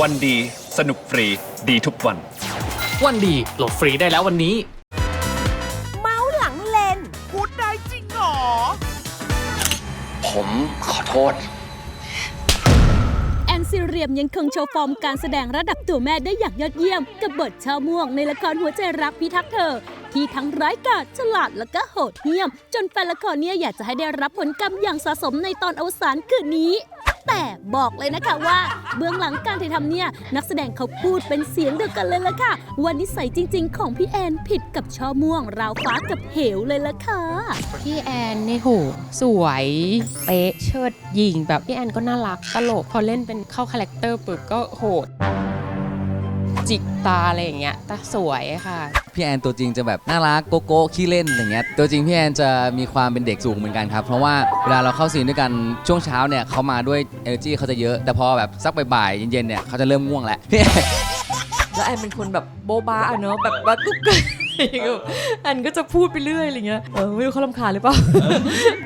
วันดี สนุกฟรี ดีทุกวัน วันดีโหลดฟรีได้แล้ววันนี้ เมาส์หลังเลน พูดได้จริงเหรอ ผมขอโทษ แอนซิเรียมยังคงโชว์ฟอร์มการแสดงระดับตัวแม่ได้อย่างยอดเยี่ยม กับบทชาวม่วงในละครหัวใจรักพิทักษ์เธอ ที่ทั้งร้ายกาจฉลาดและก็โหดเหี้ยม จนแฟนละครเนี่ยอยากจะให้ได้รับผลกรรมอย่างสะสมในตอนอวสานคืนนี้ แต่บอกเลยนะคะว่า เบื้องหลังการถ่ายทำเนี่ย นักแสดงเขาพูดเป็นเสียงเดียวกันเลยละค่ะว่านิสัยจริง ๆ ของพี่แอนผิดกับช่อม่วง ราวฟ้ากับเหวเลยละค่ะ พี่แอนนี่โหสวยเป๊ะเชิดหญิงแบบพี่แอนก็น่ารักตลกพอเล่นเป็นเข้าคาแรคเตอร์ปุ๊บก็โหด จิกตาอะไรอย่างเงี้ยแต่สวยค่ะ พี่แอนตัวจริงจะแบบน่ารักโกโก้ขี้เล่นอย่างเงี้ยตัวจริงพี่แอนจะมีความเป็นเด็กสูงเหมือนกันครับ เพราะว่าเวลาเราเข้าซีนด้วยกันช่วงเช้าเนี่ยเขามาด้วย energy เขาจะเยอะแต่พอแบบสักบ่ายๆเย็นๆเนี่ยเขาจะเริ่มง่วงแล้วพี่แอนแล้วแอนเป็นคนแบบโบบาอะเนอะแบบว่ากุ๊กกิ๊กแอนก็จะพูดไปเรื่อยอะไรเงี้ยเออไม่รู้เขาลำคาญหรือเปล่า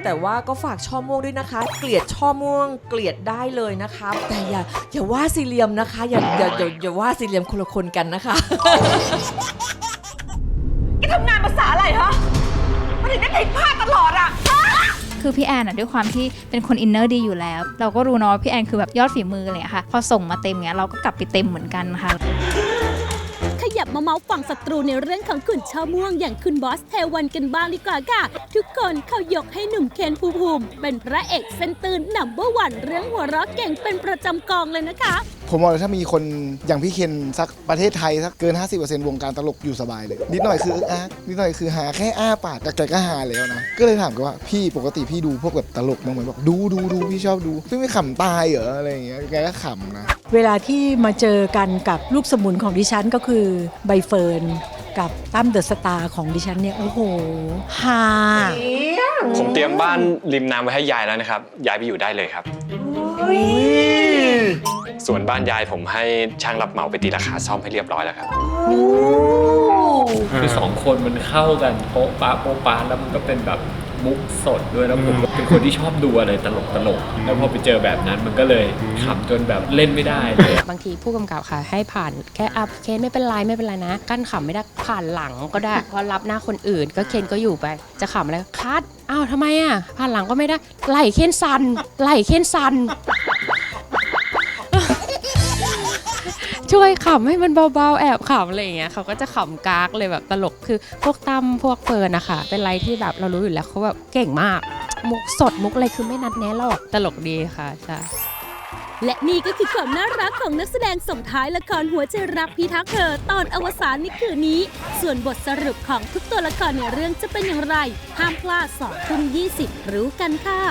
แต่ว่าก็ฝากช่อม่วงด้วยนะคะ เกลียดช่อม่วงเกลียดได้เลยนะคะ แต่อย่าอย่าว่าซีเรียมนะคะ อย่าอย่าอย่าอย่าว่าซีเรียมคนละคนกันนะคะคือพี่แอนอะด้วยความที่เป็นคนอินเนอร์ดีอยู่แล้ว เราก็รู้เนาะว่าพี่แอนคือแบบยอดฝีมืออะไรอย่างเลยค่ะ พอส่งมาเต็มเงี้ยเราก็กลับไปเต็มเหมือนกันค่ะขยับ มาเมาส์ฝั่งศัตรูในเรื่องของขุนช่อม่วงอย่างคุณบอสเทวันกันบ้างดีกว่าค่ะ ทุกคนเขายกให้หนุ่มเคนภูมิภูมิเป็นพระเอกเส้นตื่นนัมเบอร์วันเรื่องหัวเราะเก่งเป็นประจำกองเลยนะคะ ผมบอกเลยถ้ามีคนอย่างพี่เคนสักประเทศไทยสักเกิน 50%วงการตลกอยู่สบายเลย นิดหน่อยคืออึกอักนิดหน่อยคือหาแค่อ้าปากแต่แกก็หาแล้วนะ ก็เลยถามกันว่าพี่ปกติพี่ดูพวกแบบตลกบ้างไหมบอกดูดูดูพี่ชอบดูพี่ไม่ขำตายเหรออะไรอย่างเงี้ยแกก็ขำนะ เวลาที่มาเจอกันกับลูกสมุนของดิฉันก็คือใบเฟิร์นกับตั้มเดอะสตาร์ของดิฉันเนี่ย โอ้โหฮาผมเตรียมบ้านริมน้ำไว้ให้ยายแล้วนะครับ ยายไปอยู่ได้เลยครับ ส่วนบ้านยายผมให้ช่างรับเหมาไปตีราคาซ่อมให้เรียบร้อยแล้วครับ คือสองคนมันเข้ากันโป๊ะปะโป๊ะปะแล้วมันก็เป็นแบบ มุกสดด้วยแล้วผมก็เป็นคนที่ชอบดูอะไรตลกตลกๆแล้วพอไปเจอแบบนั้นมันก็เลยขำจนแบบเล่นไม่ได้เลยบางทีผู้กำกับค่ะ ให้ผ่านแค่อัพเคนไม่เป็นไรไม่เป็นไรนะ กั้นขำไม่ได้ผ่านหลังก็ได้เพราะรับหน้าคนอื่น ก็เคนก็อยู่ไป จะขำอะไรคัดอ้าวทำไมอะผ่านหลังก็ไม่ได้ไหลเคนสันไหลเคนสัน ช่วยขำให้มันเบาๆ แอบขำอะไรอย่างเงี้ยเขาก็จะขำกากเลยแบบตลกคือพวกตั้มพวกเฟิร์นนะคะเป็นอะไรที่แบบเรารู้อยู่แล้วเขาแบบเก่งมาก มุกสดมุกอะไรคือไม่นัดแนะหรอกตลกดีค่ะใช่และนี่ก็คือความน่ารักของนักแสดงส่งท้ายละครหัวใจรักพิทักษ์เธอตอนอวสานในคืนนี้ ส่วนบทสรุปของทุกตัวละครในเรื่องจะเป็นอย่างไร ห้ามพลาด2ทุ่ม20รู้กันค่ะ